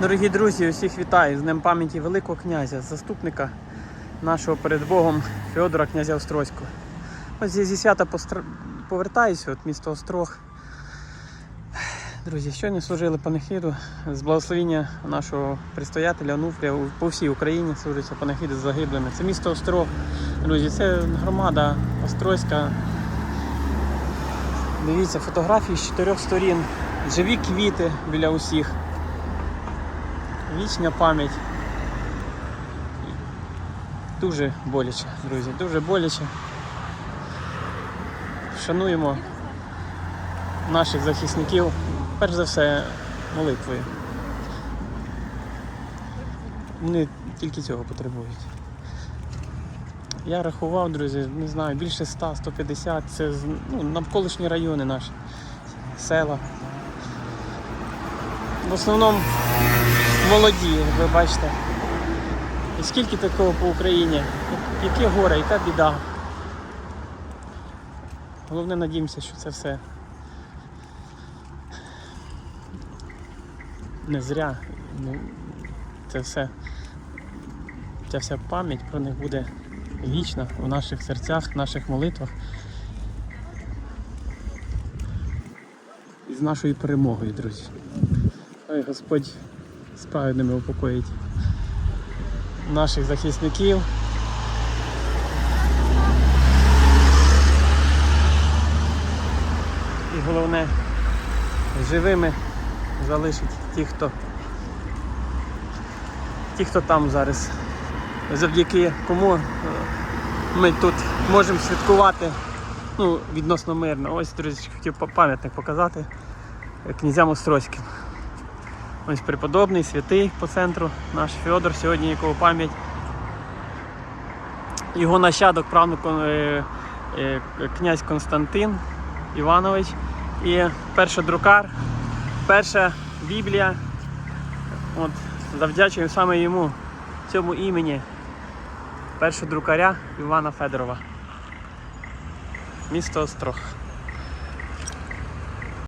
Дорогі друзі, усіх вітаю з Днем пам'яті Великого князя, заступника нашого перед Богом Феодора князя Острозького. Ось зі свята постр... повертаюся, от місто Острог. Друзі, щойно служили панихиду з благословіння нашого предстоятеля Онуфрія по всій Україні служаться панихиди з загиблими. Це місто Острог. Друзі, це громада Острозька. Дивіться, фотографії з чотирьох сторін, живі квіти біля усіх. Вічна пам'ять. Дуже боляче, друзі, дуже боляче. Шануємо наших захисників, перш за все, молитвою. Вони тільки цього потребують. Я рахував, друзі, не знаю, більше 100-150, це ну, навколишні райони наші, села. В основному молоді, ви бачите. І скільки такого по Україні? Яке горе, яка біда. Головне надіємося, що це все не зря. Ну, Це все, ця вся пам'ять про них буде вічна у наших серцях, в наших молитвах. І з нашою перемогою, друзі. Хай Господь справедними упокоїть наших захисників. І головне, живими залишить ті, хто ті, хто там зараз. Завдяки кому е, ми тут можемо святкувати ну, відносно мирно. Ось, друзі, хотів пам'ятник показати князям Острозьким. Ось преподобний, святий по центру, наш Федор, сьогодні якого пам'ять. Його нащадок, правнук е, е, князь Константин Іванович. І перший друкар, перша Біблія. От, завдячуємо саме йому, цьому імені, першого друкаря Івана Федорова. Місто Острог.